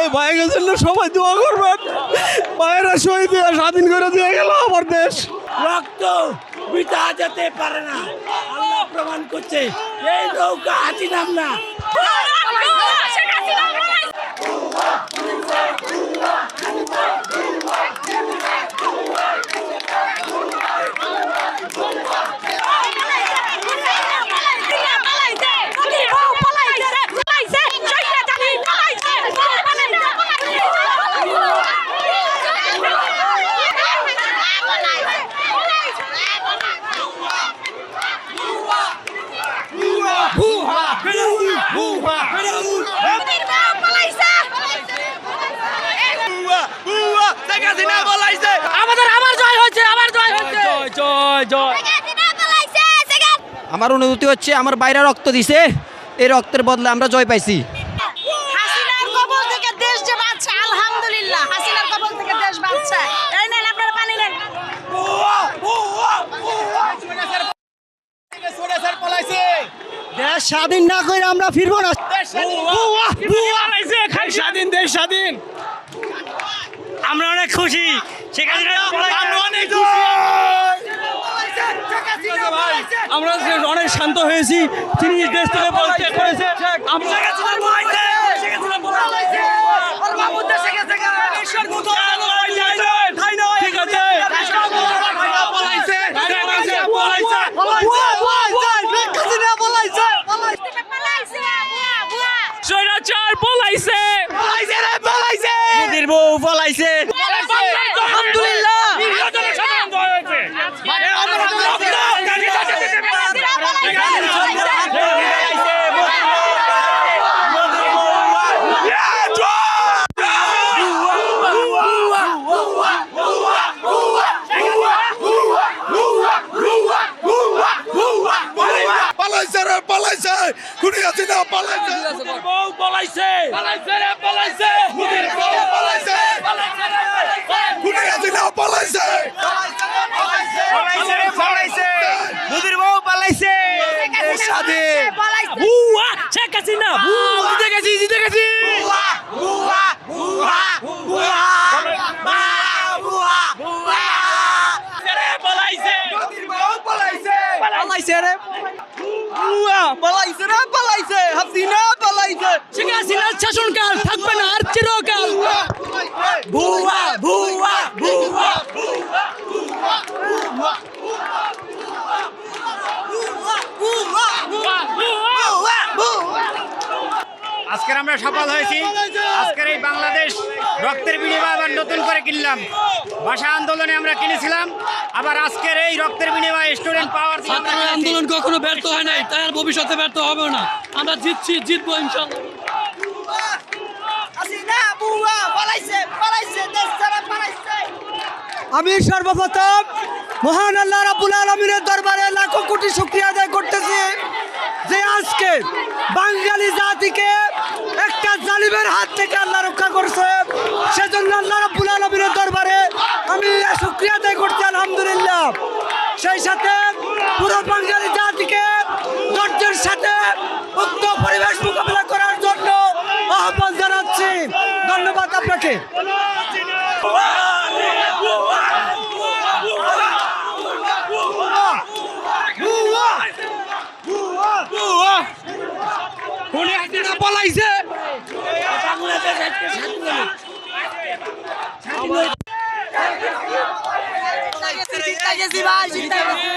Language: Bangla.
এই ভাইয়ের জন্য সবাই দোয়া করবেন ভাইয়েরা শহীদ স্বাধীন করে দিয়ে গেল আমার দেশ রক্ত বিতা যেতে পারে না আল্লাহ প্রমাণ করছে এই নৌকা হাতি নাম না আমাদের আবার জয় হয়েছে আবার জয় হয়েছে। জয় জয় আমার অনুভূতি হচ্ছে আমার বাইরে রক্ত দিছে এই রক্তের বদলে আমরা জয় পাইছি। দেশ স্বাধীন না করে আমরা ফিরবো না। স্বাধীন। দেশ স্বাধীন আমরা অনেক খুশি। সেখানে আমরা অনেক খুশি। আমরা যে অনেক শান্ত হয়েছি তিনি দেশ থেকে বলতে করেছে। আমরা Tyson! স্বাধীন বুয়া শেখ হাসিনা জিতে গেছি জিতে গেছি পলাইছে পালাইছে রে বুয়া পালাইছে রে পালাইছে আমরা সফল হয়েছি। আজকের এই বাংলাদেশ রক্তের বিনিময়ে আবার নতুন করে কিনলাম। ভাষা আন্দোলনে আমরা কিনেছিলাম আবার আজকের এই রক্তের বিনিময়ে স্টুডেন্ট পাওয়ার ছাত্র আন্দোলন কখনো ব্যর্থ হয় নাই তাই আর ভবিষ্যতে ব্যর্থ হবে না। আমরা জিতছি জিতবো ইনশাল্লাহ। আমি সর্বপ্রথম মহান আল্লাহ রাবুল আলমিনের দরবারে লাখো কোটি শুক্রিয়া আদায় করতেছি। খুনি হাসিনা পলাইছে। জিতে গেছি ভাই জিতে গেছি